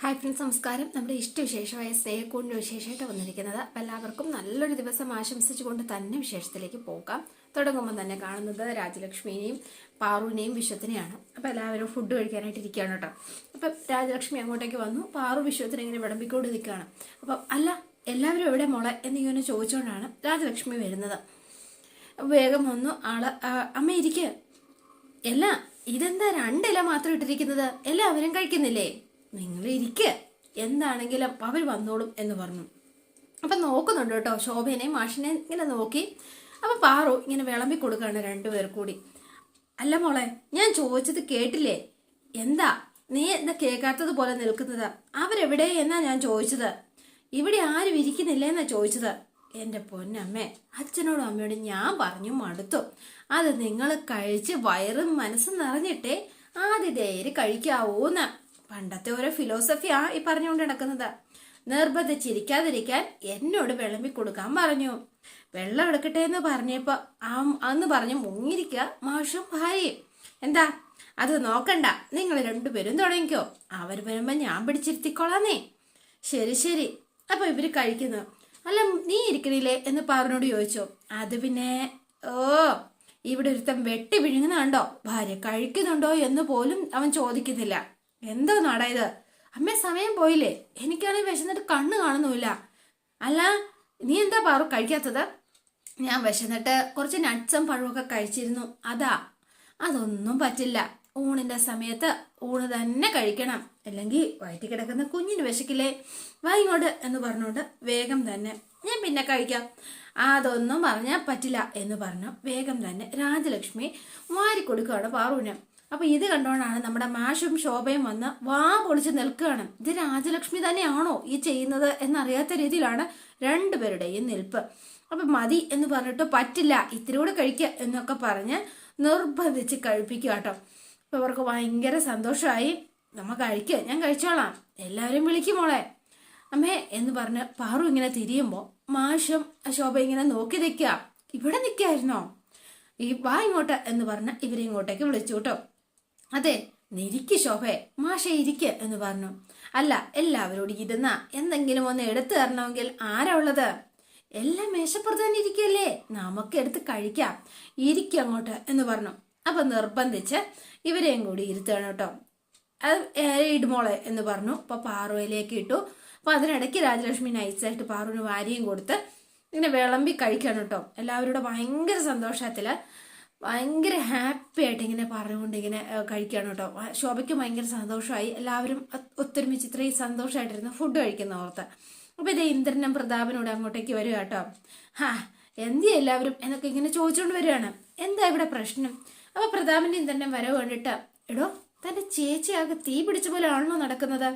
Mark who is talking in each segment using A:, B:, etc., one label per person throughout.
A: Hi friends നമസ്കാരം. നമ്മുടെ ഇഷ്ടവിശേഷമായ സ്നേഹക്കൂടിന്റെ വിശേഷമായിട്ട് വന്നിരിക്കുന്നത്. അപ്പോൾ എല്ലാവർക്കും നല്ലൊരു ദിവസം ആശംസിച്ചുകൊണ്ട് തന്നെ വിശേഷത്തിലേക്ക് പോകാം. തുടങ്ങുമ്പോൾ തന്നെ കാണുന്നത് രാജലക്ഷ്മിനെയും പാറുവിനെയും വിശ്വത്തിനെയാണ്. അപ്പോൾ എല്ലാവരും ഫുഡ് കഴിക്കാനായിട്ട് ഇരിക്കുകയാണ് കേട്ടോ. അപ്പം രാജലക്ഷ്മി അങ്ങോട്ടേക്ക് വന്നു. പാറു വിശ്വത്തിനെ ഇങ്ങനെ വിളമ്പിക്കൊണ്ട് നിൽക്കുകയാണ് അപ്പം അല്ല എല്ലാവരും എവിടെ മോളെ എന്നിങ്ങനെ ചോദിച്ചുകൊണ്ടാണ് രാജലക്ഷ്മി വരുന്നത്. വേഗം വന്നു. ആൾ അമ്മ ഇരിക്കുക അല്ല ഇതെന്താ രണ്ടില മാത്രം ഇട്ടിരിക്കുന്നത്? എല്ലാവരും കഴിക്കുന്നില്ലേ? നിങ്ങൾ ഇരിക്ക എന്താണെങ്കിലും അവർ വന്നോളും എന്ന് പറഞ്ഞു. അപ്പൊ നോക്കുന്നുണ്ട് കേട്ടോ ശോഭനെയും മാഷിനെയും ഇങ്ങനെ നോക്കി. അപ്പൊ പാറു ഇങ്ങനെ വിളമ്പി കൊടുക്കാണ് രണ്ടുപേർ കൂടി. അല്ല മോളെ ഞാൻ ചോദിച്ചത് കേട്ടില്ലേ? എന്താ? നീ എന്താ കേൾക്കാത്തത് പോലെ നിൽക്കുന്നത്? അവരെവിടെ എന്നാ ഞാൻ ചോദിച്ചത്? ഇവിടെ ആരും ഇരിക്കുന്നില്ല എന്നാ ചോദിച്ചത്? എന്റെ പൊന്നമ്മേ അച്ഛനോടും അമ്മയോടും ഞാൻ പറഞ്ഞു മടുത്തു. അത് നിങ്ങൾ കഴിച്ച് വയറും മനസ്സും നിറഞ്ഞിട്ടേ ആദ്യതേര് കഴിക്കാവൂന്ന്. പണ്ടത്തെ ഓരോ ഫിലോസഫിയാ ഈ പറഞ്ഞുകൊണ്ട് നടക്കുന്നത്. നിർബന്ധിച്ചിരിക്കാതിരിക്കാൻ എന്നോട് വിളമ്പി കൊടുക്കാൻ പറഞ്ഞു. വെള്ളം എടുക്കട്ടെ എന്ന് പറഞ്ഞപ്പോ ആ അന്ന് പറഞ്ഞു മുങ്ങിരിക്കുക മാഷും ഭാര്യയും. എന്താ? അത് നോക്കണ്ട. നിങ്ങൾ രണ്ടുപേരും തുടങ്ങിക്കോ. അവർ വരുമ്പോ ഞാൻ പിടിച്ചിരുത്തിക്കോളാന്നേ. ശരി ശരി. അപ്പൊ ഇവർ കഴിക്കുന്നു. അല്ല നീ ഇരിക്കണില്ലേ എന്ന് പാറിനോട് ചോദിച്ചു. അത് പിന്നെ ഓ ഇവിടെ ഒരുത്തം വെട്ടി വിഴുങ്ങുന്നുണ്ടോ? ഭാര്യ കഴിക്കുന്നുണ്ടോ എന്ന് പോലും അവൻ ചോദിക്കുന്നില്ല. എന്തോ നാടാ ഇത്? അമ്മേ സമയം പോയില്ലേ. എനിക്കാണെങ്കിൽ വിശന്നിട്ട് കണ്ണ് കാണുന്നുമില്ല. അല്ല നീ എന്താ പാറു കഴിക്കാത്തത്? ഞാൻ വിശന്നിട്ട് കുറച്ച് നട്ട്സും പഴമൊക്കെ കഴിച്ചിരുന്നു. അതാ. അതൊന്നും പറ്റില്ല. ഊണിന്റെ സമയത്ത് ഊണ് തന്നെ കഴിക്കണം. അല്ലെങ്കിൽ വയറ്റിൽ കിടക്കുന്ന കുഞ്ഞിന് വിശക്കില്ലേ? വാ എന്ന് പറഞ്ഞുകൊണ്ട് വേഗം തന്നെ ഞാൻ പിന്നെ കഴിക്കാം. അതൊന്നും പറഞ്ഞാൽ പറ്റില്ല എന്ന് പറഞ്ഞു വേഗം തന്നെ രാജലക്ഷ്മി വാരി കൊടുക്കുകയാണ് പാറുവിന്. അപ്പൊ ഇത് കണ്ടോണ്ടാണ് നമ്മുടെ മാഷും ശോഭയും വന്ന് വാ പൊളിച്ച് നിൽക്കുകയാണ്. ഇത് രാജലക്ഷ്മി തന്നെയാണോ ഈ ചെയ്യുന്നത് എന്നറിയാത്ത രീതിയിലാണ് രണ്ടുപേരുടെയും നിൽപ്പ്. അപ്പൊ മതി എന്ന് പറഞ്ഞിട്ട് പറ്റില്ല ഇത്തിരി കൂടെ കഴിക്കുക എന്നൊക്കെ പറഞ്ഞ് നിർബന്ധിച്ച് കഴിപ്പിക്കുക കേട്ടോ. അപ്പൊ അവർക്ക് ഭയങ്കര സന്തോഷമായി. നമ്മ കഴിക്കുക ഞാൻ കഴിച്ചോളാം. എല്ലാവരും വിളിക്കും മോളെ. അമ്മേ എന്ന് പറഞ്ഞ് പാറു ഇങ്ങനെ തിരിയുമ്പോ മാഷും ശോഭ ഇങ്ങനെ നോക്കി നിൽക്കുക. ഇവിടെ നിൽക്കായിരുന്നോ? ഈ വാ ഇങ്ങോട്ട് എന്ന് പറഞ്ഞ് ഇവരെ ഇങ്ങോട്ടേക്ക് വിളിച്ചു കേട്ടോ. അതെ നിരിക്ക് ശോഭേ മാഷെ ഇരിക്ക് എന്ന് പറഞ്ഞു. അല്ല എല്ലാവരോടും ഇരുന്ന എന്തെങ്കിലും ഒന്ന് എടുത്തു തരണമെങ്കിൽ ആരാ ഉള്ളത്? എല്ലാം മേശപ്പുറത്ത് തന്നെ ഇരിക്കല്ലേ? നമുക്ക് എടുത്ത് കഴിക്കാം. ഇരിക്കും അങ്ങോട്ട് എന്ന് പറഞ്ഞു. അപ്പൊ നിർബന്ധിച്ച് ഇവരെയും കൂടി ഇരുത്തണം കേട്ടോ. അത് ഇടുമോളെ എന്ന് പറഞ്ഞു. അപ്പൊ പാറുവയിലേക്ക് ഇട്ടു. അപ്പൊ അതിനിടയ്ക്ക് രാജലക്ഷ്മി നൈസായിട്ട് പാറുവിന് വാരിയും കൊടുത്ത് ഇങ്ങനെ വിളമ്പി കഴിക്കണം കേട്ടോ. എല്ലാവരുടെ ഭയങ്കര സന്തോഷത്തിൽ ഭയങ്കര ഹാപ്പി ആയിട്ട് ഇങ്ങനെ പറഞ്ഞുകൊണ്ട് ഇങ്ങനെ കഴിക്കുകയാണ് കേട്ടോ. ശോഭയ്ക്ക് ഭയങ്കര സന്തോഷമായി. എല്ലാവരും ഒത്തൊരുമിച്ച് ഇത്രയും സന്തോഷമായിട്ടിരുന്ന് ഫുഡ് കഴിക്കുന്ന ഓർത്ത്. അപ്പൊ ഇത് ഇന്ദ്രനും പ്രതാപനോട് അങ്ങോട്ടേക്ക് വരിക കേട്ടോ. ഹാ എന്തിയാ എല്ലാവരും എന്നൊക്കെ ഇങ്ങനെ ചോദിച്ചുകൊണ്ട് വരികയാണ്. എന്താ ഇവിടെ പ്രശ്നം? അപ്പൊ പ്രതാപന്റെ ഇന്ദ്രനും വരവ് കണ്ടിട്ട് എടോ തന്റെ ചേച്ചി ആകെ തീ പിടിച്ച പോലെ ആണല്ലോ നടക്കുന്നത്.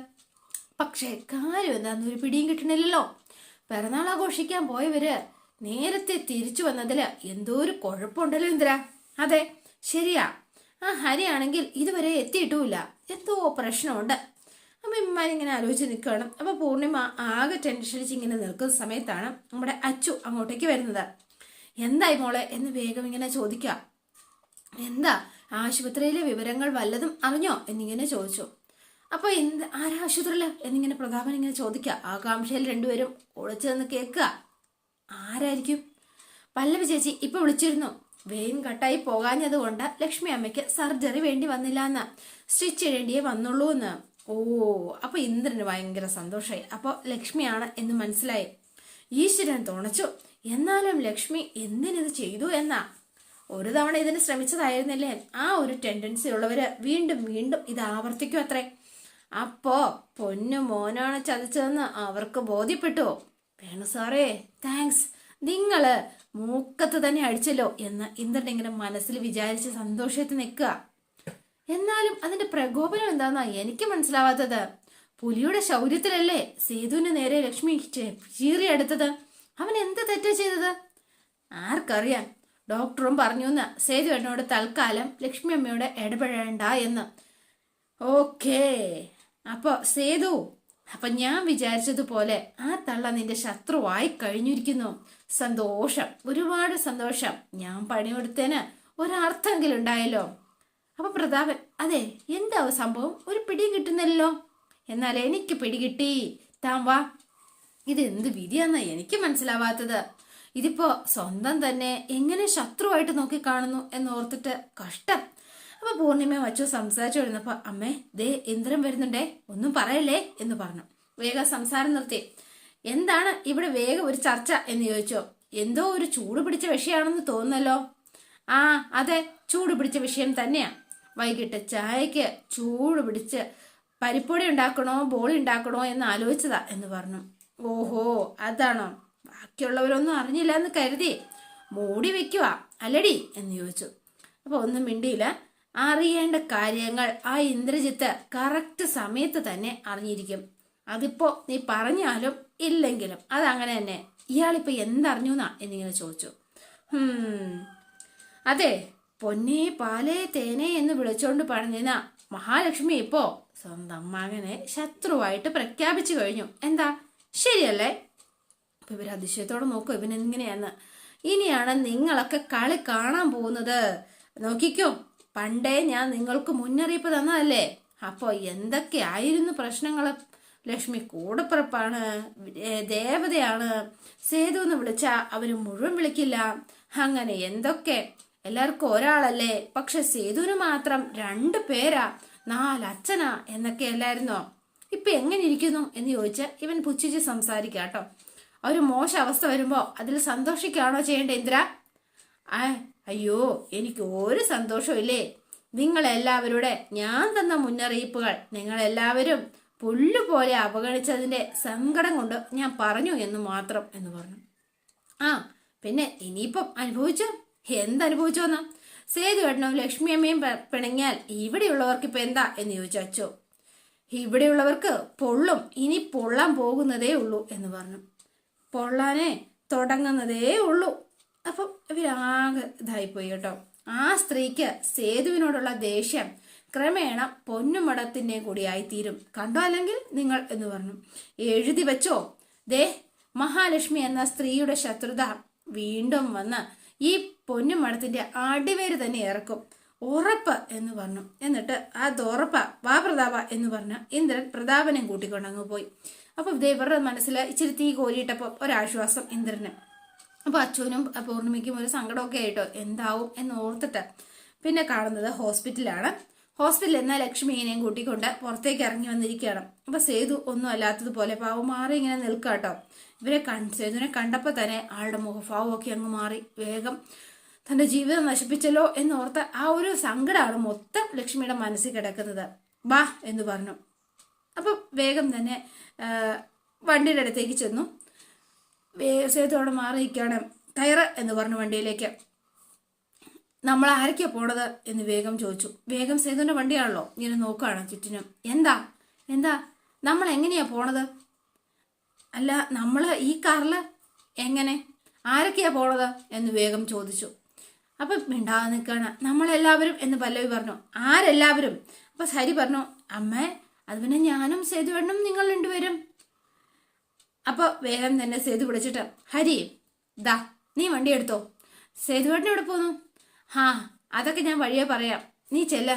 A: പക്ഷേ കാര്യം എന്താന്ന് ഒരു പിടിയും കിട്ടണില്ലല്ലോ. പിറന്നാൾ ആഘോഷിക്കാൻ പോയവര് നേരത്തെ തിരിച്ചു വന്നതിൽ എന്തോ ഒരു കുഴപ്പമുണ്ടല്ലോ ഇന്ദ്ര. അതെ ശരിയാ. ആ ഹരിയാണെങ്കിൽ ഇതുവരെ എത്തിയിട്ടുമില്ല. എന്തോ പ്രശ്നമുണ്ട്. അപ്പൊ ഇമ്മാരിങ്ങനെ ആലോചിച്ച് നിൽക്കുകയാണ് അപ്പോൾ പൂർണിമ ആകെ ടെൻഷനിച്ച് ഇങ്ങനെ നിൽക്കുന്ന സമയത്താണ് നമ്മുടെ അച്ചു അങ്ങോട്ടേക്ക് വരുന്നത്. എന്തായി മോളെ? എന്ന് വേഗം ഇങ്ങനെ ചോദിക്കുക എന്താ? ആശുപത്രിയിലെ വിവരങ്ങൾ വല്ലതും അറിഞ്ഞോ? എന്നിങ്ങനെ ചോദിച്ചു. അപ്പോൾ എന്ത്? ആരാ ആശുപത്രിയിൽ എന്നിങ്ങനെ പ്രതാപൻ ഇങ്ങനെ ചോദിക്കുക ആകാംക്ഷയിൽ രണ്ടുപേരും ഒളിച്ചു നിന്ന് കേൾക്കുക ആരായിരിക്കും? പല്ലവി ചേച്ചി ഇപ്പൊ വിളിച്ചിരുന്നു. വെയിൻ കട്ടായി പോകാഞ്ഞത് കൊണ്ട് ലക്ഷ്മി അമ്മയ്ക്ക് സർജറി വേണ്ടി വന്നില്ല എന്ന് സ്റ്റിച്ച് ചെയ്യേണ്ടിയേ വന്നുള്ളൂ എന്ന് ഓ അപ്പൊ ഇന്ദ്രന് ഭയങ്കര സന്തോഷമായി അപ്പൊ ലക്ഷ്മിയാണ് എന്ന് മനസ്സിലായി. ഈശ്വരൻ തുണച്ചു. എന്നാലും ലക്ഷ്മി എന്തിനിത് ചെയ്തു എന്നാ? ഒരു തവണ ഇതിന് ശ്രമിച്ചതായിരുന്നില്ലേ? ആ ഒരു ടെൻഡൻസി ഉള്ളവര് വീണ്ടും വീണ്ടും ഇത് ആവർത്തിക്കും അത്രേ. അപ്പോ പൊന്നു മോനാണ് ചതിച്ചതെന്ന് അവർക്ക് ബോധ്യപ്പെട്ടു. വേണു സാറേ താങ്ക്സ് നിങ്ങൾ മൂക്കത്ത് തന്നെ അടിച്ചല്ലോ എന്ന് ഇന്ദ്രൻ ഇങ്ങനെ മനസ്സിൽ വിചാരിച്ച് സന്തോഷത്തിൽ നിൽക്കുക. എന്നാലും അതിന്റെ പ്രകോപനം എന്താന്നാ എനിക്ക് മനസ്സിലാവാത്തത്. പുലിയുടെ ശൗര്യത്തിലല്ലേ സേതുവിന് നേരെ ലക്ഷ്മി ചീറിയെടുത്തത് അവൻ എന്ത് തെറ്റാ ചെയ്തത്? ആർക്കറിയാം. ഡോക്ടറും പറഞ്ഞു എന്ന് സേതു എന്നോട് തൽക്കാലം ലക്ഷ്മി അമ്മയോട് ഇടപെടേണ്ട എന്ന്. ഓക്കേ. അപ്പൊ സേതു അപ്പൊ ഞാൻ വിചാരിച്ചതുപോലെ ആ തള്ള നിന്റെ ശത്രുവായി കഴിഞ്ഞിരിക്കുന്നു. സന്തോഷം. ഒരുപാട് സന്തോഷം. ഞാൻ പണിയെടുത്തതിന് ഒരർത്ഥമെങ്കിലും ഉണ്ടായല്ലോ അപ്പൊ പ്രതാപൻ അതെ എന്താ സംഭവം? ഒരു പിടി കിട്ടുന്നല്ലോ എന്നാൽ എനിക്ക് പിടികിട്ടി താൻ വാ. ഇത് എന്ത് വിധിയാന്നാ എനിക്ക് മനസ്സിലാവാത്തത്. ഇതിപ്പോ സ്വന്തം തന്നെ എങ്ങനെ ശത്രുവായിട്ട് നോക്കി കാണുന്നു എന്നോർത്തിട്ട് കഷ്ടം. അപ്പൊ പൂർണിമ വച്ചു സംസാരിച്ചു വരുന്നപ്പോ അമ്മേ ദേ ഇന്ദ്രൻ വരുന്നുണ്ടേ ഒന്നും പറയല്ലേ എന്ന് പറഞ്ഞു. വേഗം സംസാരം നിർത്തി. എന്താണ് ഇവിടെ വേഗം ഒരു ചർച്ച എന്ന് ചോദിച്ചോ? എന്തോ ഒരു ചൂട് പിടിച്ച വിഷയമാണെന്ന് തോന്നുന്നല്ലോ. ആ അതെ ചൂട് പിടിച്ച വിഷയം തന്നെയാ. വൈകിട്ട് ചായക്ക് ചൂട് പിടിച്ച് പരിപ്പൊടി ഉണ്ടാക്കണോ ബോളി ഉണ്ടാക്കണോ എന്ന് ആലോചിച്ചതാ എന്ന് പറഞ്ഞു. ഓഹോ അതാണോ? ബാക്കിയുള്ളവരൊന്നും അറിഞ്ഞില്ല എന്ന് കരുതി. മൂടി വെക്കുക അല്ലടി എന്ന് ചോദിച്ചു. അപ്പൊ ഒന്നും മിണ്ടിയില്ല. അറിയേണ്ട കാര്യങ്ങൾ ആ ഇന്ദ്രജിത്ത് കറക്റ്റ് സമയത്ത് തന്നെ അറിഞ്ഞിരിക്കും. അതിപ്പോ നീ പറഞ്ഞാലും ഇല്ലെങ്കിലും അതങ്ങനെ തന്നെ. ഇയാളിപ്പോൾ എന്തറിഞ്ഞു എന്നാ എന്നിങ്ങനെ ചോദിച്ചു. അതെ പൊന്നെ പാലേ തേനെ എന്ന് വിളിച്ചോണ്ട് പറഞ്ഞിരുന്ന മഹാലക്ഷ്മി ഇപ്പോ സ്വന്തം മകനെ ശത്രുവായിട്ട് പ്രഖ്യാപിച്ചു കഴിഞ്ഞു. എന്താ? ശരിയല്ലേ? അപ്പൊ ഇവർ അതിശയത്തോടെ നോക്കൂ ഇവൻ എങ്ങനെയാന്ന് ഇനിയാണ് നിങ്ങളൊക്കെ കളി കാണാൻ പോകുന്നത്. നോക്കിക്കോ പണ്ടേ ഞാൻ നിങ്ങൾക്ക് മുന്നറിയിപ്പ് തന്നതല്ലേ? അപ്പോ എന്തൊക്കെയായിരുന്നു പ്രശ്നങ്ങൾ ലക്ഷ്മി കൂടപ്പുറപ്പാണ്. ദേവതയാണ്. സേതു എന്ന് വിളിച്ചാ അവർ മുഴുവൻ വിളിക്കില്ല. അങ്ങനെ എന്തൊക്കെ? എല്ലാവർക്കും ഒരാളല്ലേ. പക്ഷെ സേതുവിന് മാത്രം രണ്ട് പേരാ. നാലച്ഛനാ എന്നൊക്കെ അല്ലായിരുന്നോ? ഇപ്പൊ എങ്ങനെ ഇരിക്കുന്നു എന്ന് ചോദിച്ചാൽ ഇവൻ പുച്ഛിച്ച് സംസാരിക്കാട്ടോ. ഒരു മോശ അവസ്ഥ വരുമ്പോ അതിൽ സന്തോഷിക്കുകയാണോ ചെയ്യേണ്ട ഇന്ദ്ര? അയ്യോ എനിക്ക് ഒരു സന്തോഷവും ഇല്ലേ? നിങ്ങളെല്ലാവരുടെ ഞാൻ തന്ന മുന്നറിയിപ്പുകൾ നിങ്ങളെല്ലാവരും പുല്ലുപോലെ അവഗണിച്ചതിന്റെ സങ്കടം കൊണ്ട് ഞാൻ പറഞ്ഞു എന്ന് മാത്രം എന്ന് പറഞ്ഞു. ആ പിന്നെ ഇനിയിപ്പം അനുഭവിച്ചോ? സേതുവേട്ടനും ലക്ഷ്മി അമ്മയും പിണങ്ങിയാൽ ഇവിടെയുള്ളവർക്ക് ഇപ്പം എന്താ എന്ന് ചോദിച്ചു അച്ചോ. ഇവിടെയുള്ളവർക്ക് പൊള്ളും ഇനി പൊള്ളാൻ പോകുന്നതേ ഉള്ളൂ എന്ന് പറഞ്ഞു. പൊള്ളാനെ തുടങ്ങുന്നതേ ഉള്ളൂ. അപ്പം ഇവരാകെ ഇതായിപ്പോയി കേട്ടോ. ആ സ്ത്രീക്ക് സേതുവിനോടുള്ള ദേഷ്യം ക്രമേണ പൊന്നുമടത്തിന്റെ കൂടിയായി തീരും കണ്ടോ അല്ലെങ്കിൽ നിങ്ങൾ എന്ന് പറഞ്ഞു. എഴുതി വെച്ചോ. ദേ മഹാലക്ഷ്മി എന്ന സ്ത്രീയുടെ ശത്രുത വീണ്ടും വന്ന് ഈ പൊന്നുമടത്തിന്റെ അടിവേര് തന്നെ ഇറക്കും. ഉറപ്പ് എന്ന് പറഞ്ഞു. എന്നിട്ട് അത് ഉറപ്പ വാ പ്രതാപ എന്ന് പറഞ്ഞ ഇന്ദ്രൻ പ്രതാപനെ കൂട്ടിക്കൊണ്ടങ്ങ് പോയി. അപ്പൊ ഇതേ ഇവരുടെ മനസ്സിൽ ഇച്ചിരി തീ കോരിയിട്ടപ്പോ ഒരാശ്വാസം ഇന്ദ്രന്. അപ്പോൾ അച്ഛനും പൂർണിമയ്ക്കും ഒരു സങ്കടമൊക്കെ ആയിട്ടോ? എന്താവും എന്ന് ഓർത്തിട്ട് പിന്നെ കാണുന്നത് ഹോസ്പിറ്റലാണ് ഹോസ്പിറ്റലിൽ നിന്ന് ലക്ഷ്മിയെയും കൂട്ടിക്കൊണ്ട് പുറത്തേക്ക് ഇറങ്ങി വന്നിരിക്കുകയാണ്. അപ്പൊ സേതു ഒന്നും അല്ലാത്തതുപോലെ പാവം മാറി ഇങ്ങനെ നിൽക്കാട്ടോ ഇവരെ കൺ സേതുവിനെ കണ്ടപ്പോ തന്നെ ആളുടെ മുഖഭാവമൊക്കെ അങ്ങ് മാറി. വേഗം തന്റെ ജീവിതം നശിപ്പിച്ചല്ലോ എന്ന് എന്നോർത്ത് ആ ഒരു സങ്കടമാണ് മൊത്തം ലക്ഷ്മിയുടെ മനസ്സിൽ കിടക്കുന്നത്. വാ എന്ന് പറഞ്ഞു. അപ്പൊ വേഗം തന്നെ വണ്ടിയുടെ അടുത്തേക്ക് ചെന്നു. സേതു സേതുവോടെ മാറി നിൽക്കുകയാണ് ടയർ എന്ന് പറഞ്ഞു വണ്ടിയിലേക്ക്. നമ്മൾ ആരൊക്കെയാ പോണത്? എന്ന് വേഗം ചോദിച്ചു. വേഗം സേതുവിന്റെ വണ്ടിയാണല്ലോ. ഇങ്ങനെ നോക്കുകയാണ് ചുറ്റിനും. എന്താ? എന്താ? നമ്മൾ എങ്ങനെയാ പോണത്? അല്ല നമ്മൾ ഈ കാറിൽ എങ്ങനെ? ആരൊക്കെയാ പോണത്? എന്ന് വേഗം ചോദിച്ചു. അപ്പൊ മിണ്ടാതെ നിൽക്കുകയാണ്. നമ്മളെല്ലാവരും എന്ന് പല്ലവി പറഞ്ഞു. ആരെല്ലാവരും? അപ്പൊ ഹരി പറഞ്ഞു അമ്മേ അത് പിന്നെ ഞാനും സേതുവേണ്ണും നിങ്ങൾ രണ്ടുപേരും. അപ്പൊ വേഗം തന്നെ സേതു വിളിച്ചിട്ട് ഹരി ദാ നീ വണ്ടി എടുത്തോ? സേതുവേട്ടൻ പോന്നു? ഹാ അതൊക്കെ ഞാൻ വഴിയെ പറയാം. നീ ചെല്ല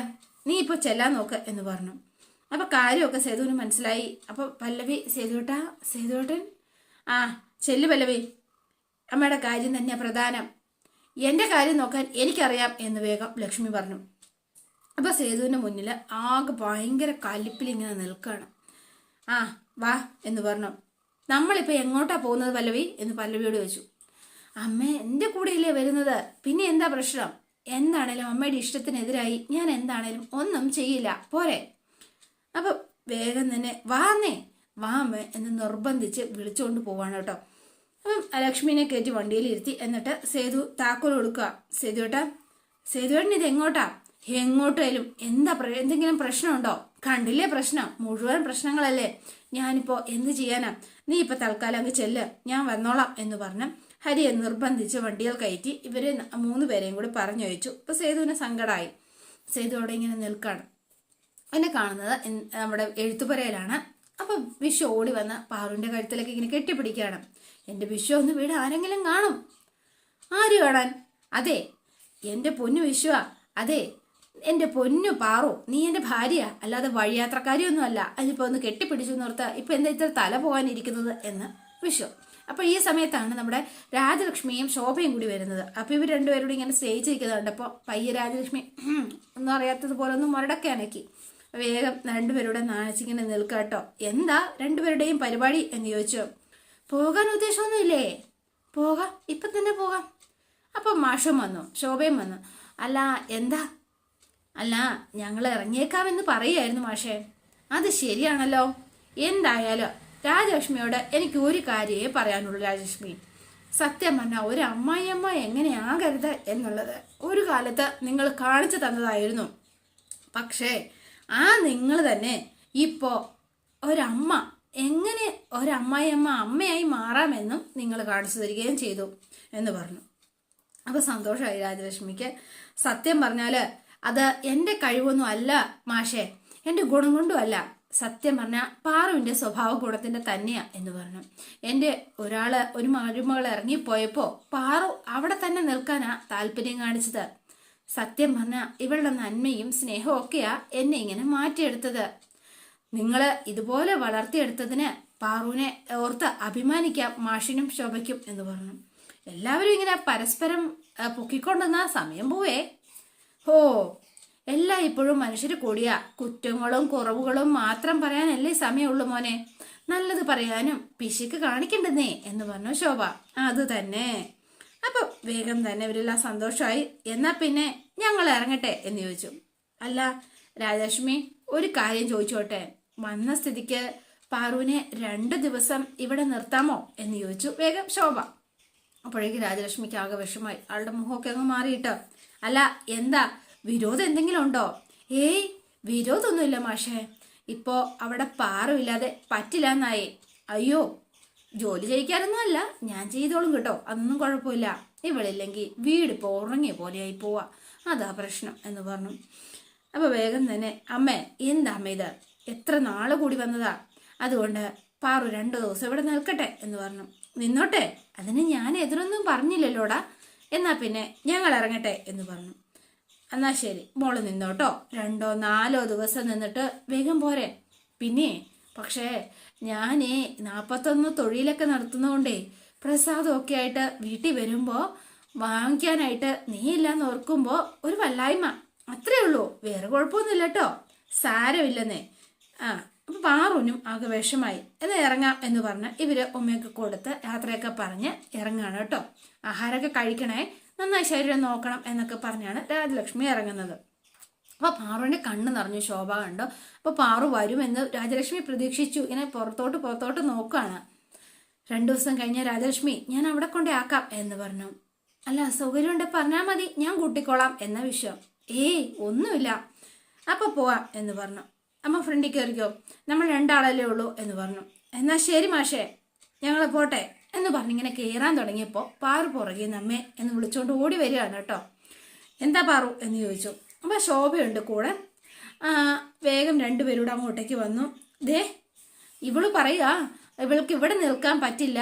A: നീ ഇപ്പൊ ചെല്ലാൻ നോക്ക് എന്ന് പറഞ്ഞു. അപ്പോൾ കാര്യമൊക്കെ സേതുവിന് മനസ്സിലായി. അപ്പോൾ പല്ലവി സേതുവേട്ടാ സേതുവേട്ടൻ? ആ ചെല്ലു പല്ലവി. അമ്മയുടെ കാര്യം തന്നെയാ പ്രധാനം. എന്റെ കാര്യം നോക്കാൻ എനിക്കറിയാം എന്ന് വേഗം ലക്ഷ്മി പറഞ്ഞു. അപ്പോൾ സേതുവിന്റെ മുന്നിൽ ആകെ ഭയങ്കര കലിപ്പിൽ ഇങ്ങനെ നിൽക്കുകയാണ് ആ വാ എന്ന് പറഞ്ഞു. നമ്മളിപ്പോ എങ്ങോട്ടാ പോകുന്നത് പല്ലവി? എന്ന് പല്ലവിയോട് ചോദിച്ചു. അമ്മ എന്റെ കൂടെയല്ലേ വരുന്നത്? പിന്നെ എന്താ പ്രശ്നം? എന്താണേലും അമ്മയുടെ ഇഷ്ടത്തിനെതിരായി ഞാൻ എന്താണേലും ഒന്നും ചെയ്യില്ല. പോരെ. അപ്പൊ വേഗം തന്നെ വാന്നേ വാമ എന്ന് നിർബന്ധിച്ച് വിളിച്ചുകൊണ്ട് പോവാണ് കേട്ടോ. അപ്പം ലക്ഷ്മിനെ കയറ്റി വണ്ടിയിൽ ഇരുത്തി എന്നിട്ട് സേതു താക്കോൽ കൊടുക്കുക. സേതു ഏട്ടാ സേതുവേട്ടൻ ഇത് എങ്ങോട്ടാ? എങ്ങോട്ടേലും എന്താ എന്തെങ്കിലും പ്രശ്നമുണ്ടോ? കണ്ടില്ലേ പ്രശ്നം? മുഴുവൻ പ്രശ്നങ്ങളല്ലേ? ഞാനിപ്പോ എന്ത് ചെയ്യാനാ? നീ ഇപ്പൊ തൽക്കാലം അങ്ങ് ചെല്ല്. ഞാൻ വന്നോളാം എന്ന് പറഞ്ഞ് ഹരിയെ നിർബന്ധിച്ച് വണ്ടിയിൽ കയറ്റി ഇവരെ മൂന്ന് പേരെയും കൂടി പറഞ്ഞയച്ചു ഇപ്പൊ സേതുവിന് സങ്കടമായി സേതു അവിടെ ഇങ്ങനെ നിൽക്കാണ്. എന്നെ കാണുന്നത് നമ്മുടെ എഴുത്തുപുരയിലാണ്. അപ്പൊ വിഷു ഓടി വന്ന് പാറുവിന്റെ കഴുത്തിലേക്ക് ഇങ്ങനെ കെട്ടിപ്പിടിക്കുകയാണ്. എന്റെ വിഷു ഒന്ന് വീട് ആരെങ്കിലും കാണും? ആര് കാണാൻ? അതെ എന്റെ പൊന്നു വിഷുവാ. അതെ എന്റെ പൊന്നു പാറു. നീ എന്റെ ഭാര്യ അല്ലാതെ വഴിയാത്രക്കാരിയൊന്നും അല്ല അതിപ്പോ ഒന്ന് കെട്ടിപ്പിടിച്ചു നിർത്ത. ഇപ്പൊ എന്താ ഇത്ര തല പോകാനിരിക്കുന്നത്? എന്ന് വിഷു. അപ്പൊ ഈ സമയത്താണ് നമ്മുടെ രാജലക്ഷ്മിയും ശോഭയും കൂടി വരുന്നത്. അപ്പൊ ഇവർ രണ്ടുപേരോട് ഇങ്ങനെ സ്നേഹിച്ചിരിക്കുന്നത് അപ്പോൾ പയ്യ രാജലക്ഷ്മി ഒന്നും അറിയാത്തതുപോലെ ഒന്ന് മുരടക്കെ അനക്കി. വേഗം രണ്ടുപേരുടെ നാണിച്ചിങ്ങനെ നിൽക്കാട്ടോ എന്താ രണ്ടുപേരുടെയും പരിപാടി എന്ന് ചോദിച്ചു. പോകാൻ ഉദ്ദേശമൊന്നുമില്ലേ? പോകാം ഇപ്പൊ തന്നെ പോകാം. അപ്പൊ മാഷും വന്നു ശോഭയും വന്നു. അല്ല എന്താ? അല്ല ഞങ്ങൾ ഇറങ്ങിയേക്കാമെന്ന് പറയുമായിരുന്നു മാഷേ. അത് ശരിയാണല്ലോ. എന്തായാലും രാജലക്ഷ്മിയോട് എനിക്ക് ഒരു കാര്യമേ പറയാനുള്ളൂ രാജലക്ഷ്മി. സത്യം പറഞ്ഞാൽ ഒരു അമ്മായിയമ്മ എങ്ങനെയാകരുത് എന്നുള്ളത് ഒരു കാലത്ത് നിങ്ങൾ കാണിച്ചു തന്നതായിരുന്നു. പക്ഷേ ആ നിങ്ങൾ തന്നെ ഇപ്പോൾ ഒരമ്മ എങ്ങനെ ഒരമ്മായിയമ്മ അമ്മയായി മാറാമെന്നും നിങ്ങൾ കാണിച്ചു തരികയും ചെയ്തു എന്ന് പറഞ്ഞു. അപ്പോൾ സന്തോഷമായി രാജലക്ഷ്മിക്ക്. സത്യം പറഞ്ഞാൽ അത് എന്റെ കഴിവൊന്നും അല്ല മാഷേ. എന്റെ ഗുണം കൊണ്ടും അല്ല. സത്യം പറഞ്ഞ പാറുവിന്റെ സ്വഭാവ ഗുണത്തിന്റെ തന്നെയാ എന്ന് പറഞ്ഞു. എന്റെ ഒരാൾ ഒരു മരുമകൾ ഇറങ്ങിപ്പോയപ്പോൾ പാറു അവിടെ തന്നെ നിൽക്കാനാ താല്പര്യം കാണിച്ചത്. സത്യം പറഞ്ഞ ഇവളുടെ നന്മയും സ്നേഹവും ഒക്കെയാ എന്നെ ഇങ്ങനെ മാറ്റിയെടുത്തത്. നിങ്ങൾ ഇതുപോലെ വളർത്തിയെടുത്തതിന് പാറുവിനെ ഓർത്ത് അഭിമാനിക്കാം മാഷിനും ശോഭയ്ക്കും എന്ന് പറഞ്ഞു. എല്ലാവരും ഇങ്ങനെ പരസ്പരം പൊക്കിക്കൊണ്ടുന്ന സമയം പോവേ. ഹോ എല്ലാം ഇപ്പോഴും മനുഷ്യർ കൂടിയ. കുറ്റങ്ങളും കുറവുകളും മാത്രം പറയാനല്ലേ സമയമുള്ളൂ മോനെ. നല്ലത് പറയാനും പിശുക്ക് കാണിക്കണ്ടെന്നേ എന്ന് പറഞ്ഞു ശോഭ. അത് തന്നെ. അപ്പൊ വേഗം തന്നെ ഇവരെല്ലാം സന്തോഷമായി എന്നാ പിന്നെ ഞങ്ങൾ ഇറങ്ങട്ടെ എന്ന് ചോദിച്ചു. അല്ല രാജലക്ഷ്മി ഒരു കാര്യം ചോദിച്ചോട്ടെ. വന്ന സ്ഥിതിക്ക് പാറുവിനെ രണ്ടു ദിവസം ഇവിടെ നിർത്താമോ എന്ന് ചോദിച്ചു വേഗം ശോഭ. അപ്പോഴേക്ക് രാജലക്ഷ്മിക്ക് ആകെ വിഷമായി ആളുടെ മുഖമൊക്കെ അങ്ങ് മാറിയിട്ട്. അല്ല എന്താ? വിരോധം എന്തെങ്കിലും ഉണ്ടോ? ഏയ് വിരോധമൊന്നുമില്ല മാഷേ. ഇപ്പോ അവിടെ പാറുമില്ലാതെ പറ്റില്ല എന്നായി അയ്യോ ജോലി ചെയ്യിക്കാനൊന്നും അല്ല. ഞാൻ ചെയ്തോളും കേട്ടോ. അതൊന്നും കുഴപ്പമില്ല. ഇവളില്ലെങ്കിൽ വീട് ഇപ്പോൾ ഉറങ്ങിയ പോലെയായി പോവാ. അതാ പ്രശ്നം എന്ന് പറഞ്ഞു. അപ്പൊ വേഗം തന്നെ അമ്മേ എന്താ അമ്മ ഇത്? എത്ര നാൾ കൂടി വന്നതാ? അതുകൊണ്ട് പാറു രണ്ടു ദിവസം ഇവിടെ നിൽക്കട്ടെ എന്ന് പറഞ്ഞു. നിന്നോട്ടെ? അതിന് ഞാൻ എതിരൊന്നും പറഞ്ഞില്ലല്ലോടാ. എന്നാ പിന്നെ ഞങ്ങൾ ഇറങ്ങട്ടെ എന്ന് പറഞ്ഞു. എന്നാ ശരി. മോൾ നിന്നോട്ടോ. രണ്ടോ നാലോ ദിവസം നിന്നിട്ട് വേഗം പോരെ. പിന്നെ പക്ഷേ ഞാനേ നാൽപ്പത്തൊന്ന് തൊഴിലൊക്കെ നടത്തുന്നതുകൊണ്ടേ പ്രസാദമൊക്കെ ആയിട്ട് വീട്ടിൽ വരുമ്പോൾ വാങ്ങിക്കാനായിട്ട് നീ ഇല്ലാന്ന് ഓർക്കുമ്പോൾ ഒരു വല്ലായ്മ. അത്രേ ഉള്ളൂ. വേറെ കുഴപ്പമൊന്നുമില്ല കേട്ടോ സാരമില്ലെന്നേ. ആ അപ്പം പാറുനും ആകെ വിഷമായി. എന്നാ ഇറങ്ങാം എന്ന് പറഞ്ഞ് ഇവർ ഉമ്മയൊക്കെ കൊടുത്ത് യാത്രയൊക്കെ പറഞ്ഞ് ഇറങ്ങാണ് കേട്ടോ. ആഹാരമൊക്കെ കഴിക്കണേ. നന്നായി ശരീരം നോക്കണം എന്നൊക്കെ പറഞ്ഞാണ് രാജലക്ഷ്മി ഇറങ്ങുന്നത്. അപ്പോൾ പാറുവിന്റെ കണ്ണ് നിറഞ്ഞു ശോഭ കണ്ടു. അപ്പൊ പാറു വരുമെന്ന് രാജലക്ഷ്മി പ്രതീക്ഷിച്ചു. ഇങ്ങനെ പുറത്തോട്ട് പുറത്തോട്ട് നോക്കുകയാണ് രണ്ടു ദിവസം കഴിഞ്ഞ രാജലക്ഷ്മി ഞാൻ അവിടെ കൊണ്ടേ ആക്കാം എന്ന് പറഞ്ഞു. അല്ല സൗകര്യം ഉണ്ടെ പറഞ്ഞാൽ മതി. ഞാൻ കൂട്ടിക്കോളാം എന്ന വിഷയം. ഏയ് ഒന്നുമില്ല. അപ്പോൾ പോവാം എന്ന് പറഞ്ഞു. അമ്മ ഫ്രണ്ടിൽ കയറിക്കോ നമ്മൾ രണ്ടാളല്ലേ ഉള്ളൂ എന്ന് പറഞ്ഞു. എന്നാ ശരി മാഷേ. ഞങ്ങൾ പോട്ടെ. എന്ന് പറഞ്ഞിങ്ങനെ കയറാൻ തുടങ്ങിയപ്പോൾ പാറു പുറകെ നമ്മെ എന്ന് വിളിച്ചുകൊണ്ട് ഓടി വരികയാണ് കേട്ടോ. എന്താ പാറു? എന്ന് ചോദിച്ചു. അപ്പോൾ ശോഭയുണ്ട് കൂടെ. വേഗം രണ്ടുപേരൂടെ അങ്ങോട്ടേക്ക് വന്നു. ദേ ഇവൾ പറയാ ഇവൾക്ക് ഇവിടെ നിൽക്കാൻ പറ്റില്ല.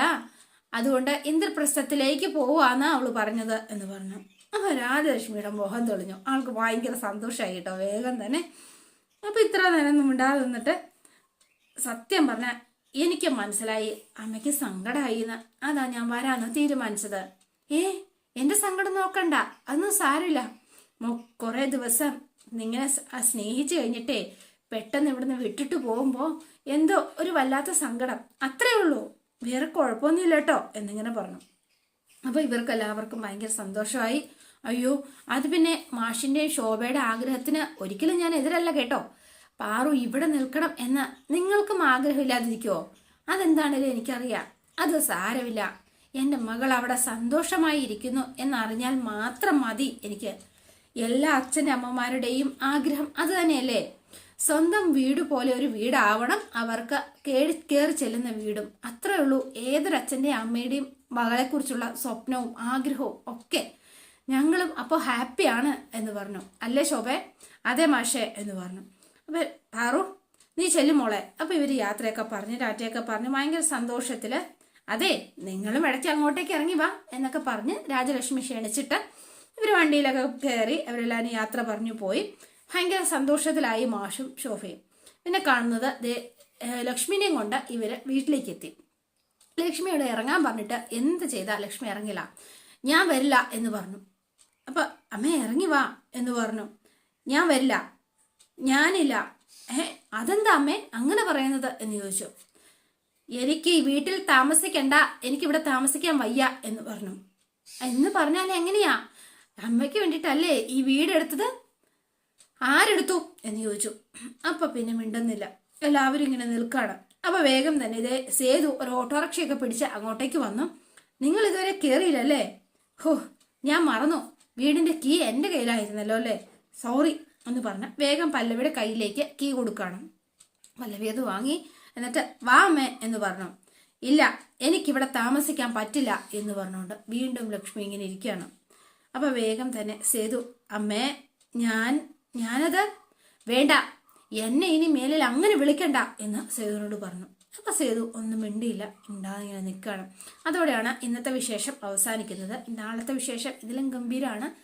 A: അതുകൊണ്ട് ഇന്ദ്രപ്രസ്ഥത്തിലേക്ക് പോവാന്നാ അവൾ പറഞ്ഞത് എന്ന് പറഞ്ഞു. അപ്പൊ രാജലക്ഷ്മിയുടെ മുഖം തെളിഞ്ഞു. ആൾക്ക് ഭയങ്കര സന്തോഷമായി കേട്ടോ വേഗം തന്നെ. അപ്പൊ ഇത്ര നേരം മിണ്ടാതെ നിന്നിട്ട് സത്യം പറഞ്ഞ എനിക്ക് മനസ്സിലായി. അമ്മയ്ക്ക് സങ്കടമായി എന്ന് അതാ ഞാൻ വരാന്ന് തീരുമാനിച്ചത്. ഏ എന്റെ സങ്കടം നോക്കണ്ട. അതൊന്നും സാരില്ല കുറെ ദിവസം നിങ്ങനെ സ്നേഹിച്ചു കഴിഞ്ഞിട്ടേ പെട്ടെന്ന് ഇവിടുന്ന് വിട്ടിട്ട് പോകുമ്പോ എന്തോ ഒരു വല്ലാത്ത സങ്കടം. അത്രേ ഉള്ളൂ. വേറെ കുഴപ്പമൊന്നുമില്ല കേട്ടോ എന്നിങ്ങനെ പറഞ്ഞു. അപ്പൊ ഇവർക്ക് എല്ലാവർക്കും ഭയങ്കര സന്തോഷമായി. അയ്യോ അത് പിന്നെ മാഷിന്റെയും ശോഭയുടെ ആഗ്രഹത്തിന് ഒരിക്കലും ഞാൻ എതിരല്ല കേട്ടോ. പാറു ഇവിടെ നിൽക്കണം എന്ന് നിങ്ങൾക്കും ആഗ്രഹമില്ലാതിരിക്കുമോ അതെന്താണേലും എനിക്കറിയാം. അത് സാരമില്ല. എന്റെ മകൾ അവിടെ സന്തോഷമായി ഇരിക്കുന്നു എന്നറിഞ്ഞാൽ മാത്രം മതി എനിക്ക്. എല്ലാ അച്ഛന്റെ അമ്മമാരുടെയും ആഗ്രഹം അത് തന്നെയല്ലേ? സ്വന്തം വീട് പോലെ ഒരു വീടാവണം. അവർക്ക് കേറി കയറി ചെല്ലുന്ന വീടും. അത്രേ ഉള്ളൂ ഏതൊരച്ഛന്റെയും അമ്മയുടെയും മകളെക്കുറിച്ചുള്ള സ്വപ്നവും ആഗ്രഹവും ഒക്കെ. ഞങ്ങളും അപ്പോൾ ഹാപ്പിയാണ് എന്ന് പറഞ്ഞു. അല്ലേ ശോഭേ? അതേ മാഷേ എന്ന് പറഞ്ഞു. അപ്പൊ പാറു നീ ചെല്ലും മോളെ. അപ്പൊ ഇവർ യാത്രയൊക്കെ പറഞ്ഞ് രാറ്റയൊക്കെ പറഞ്ഞ് ഭയങ്കര സന്തോഷത്തിൽ അതെ നിങ്ങളും ഇടയ്ക്ക് അങ്ങോട്ടേക്ക് ഇറങ്ങി വാ എന്നൊക്കെ പറഞ്ഞ് രാജലക്ഷ്മി ക്ഷണിച്ചിട്ട് ഇവർ വണ്ടിയിലൊക്കെ കയറി അവരെല്ലാവരും യാത്ര പറഞ്ഞു പോയി. ഭയങ്കര സന്തോഷത്തിലായി മാഷും ശോഭയും. പിന്നെ കാണുന്നത് ലക്ഷ്മിനെയും കൊണ്ട് ഇവർ വീട്ടിലേക്ക് എത്തി ലക്ഷ്മിയോട് ഇറങ്ങാൻ പറഞ്ഞിട്ട് എന്ത് ചെയ്താ? ലക്ഷ്മി ഇറങ്ങില്ല. ഞാൻ വരില്ല എന്ന് പറഞ്ഞു. അപ്പൊ അമ്മ ഇറങ്ങി വാ എന്ന് പറഞ്ഞു. ഞാൻ വരില്ല ഞാനില്ല. ഏ അതെന്താ അമ്മേ? അങ്ങനെ പറയുന്നത് എന്ന് ചോദിച്ചു. എനിക്ക് വീട്ടിൽ താമസിക്കണ്ട. എനിക്കിവിടെ താമസിക്കാൻ വയ്യ എന്ന് പറഞ്ഞു. എന്ന് പറഞ്ഞാൽ എങ്ങനെയാ? അമ്മയ്ക്ക് വേണ്ടിയിട്ടല്ലേ ഈ വീടെടുത്തത് ആരെടുത്തു? എന്ന് ചോദിച്ചു. അപ്പൊ പിന്നെ മിണ്ടുന്നില്ല. എല്ലാവരും ഇങ്ങനെ നിൽക്കാണ്. അപ്പൊ വേഗം തന്നെ ഇതേ സേതു ഒരു ഓട്ടോറിക്ഷയൊക്കെ പിടിച്ച് അങ്ങോട്ടേക്ക് വന്നു. നിങ്ങൾ ഇതുവരെ കയറിയില്ലല്ലേ ഹോ ഞാൻ മറന്നു. വീടിന്റെ കീ എന്റെ കയ്യിലായിരുന്നല്ലോ അല്ലേ? സോറി. എന്ന് പറഞ്ഞ വേഗം പല്ലവിയുടെ കയ്യിലേക്ക് കീ കൊടുക്കണം. പല്ലവി അത് വാങ്ങി എന്നിട്ട് വാ എന്ന് പറഞ്ഞു. ഇല്ല എനിക്കിവിടെ താമസിക്കാൻ പറ്റില്ല എന്ന് പറഞ്ഞുകൊണ്ട് വീണ്ടും ലക്ഷ്മി ഇങ്ങനെ ഇരിക്കുകയാണ്. അപ്പൊ വേഗം തന്നെ സേതു അമ്മേ ഞാൻ ഞാനത് വേണ്ട. എന്നെ ഇനി മേലിൽ അങ്ങനെ വിളിക്കണ്ട എന്ന് സേതുവിനോട് പറഞ്ഞു. അപ്പൊ സേതു ഒന്നും മിണ്ടിയില്ല മിണ്ടാതെ ഇങ്ങനെ നിൽക്കുകയാണ്. അതോടെയാണ് ഇന്നത്തെ വിശേഷം അവസാനിക്കുന്നത്. നാളത്തെ വിശേഷം ഇതിലും ഗംഭീരമാണ്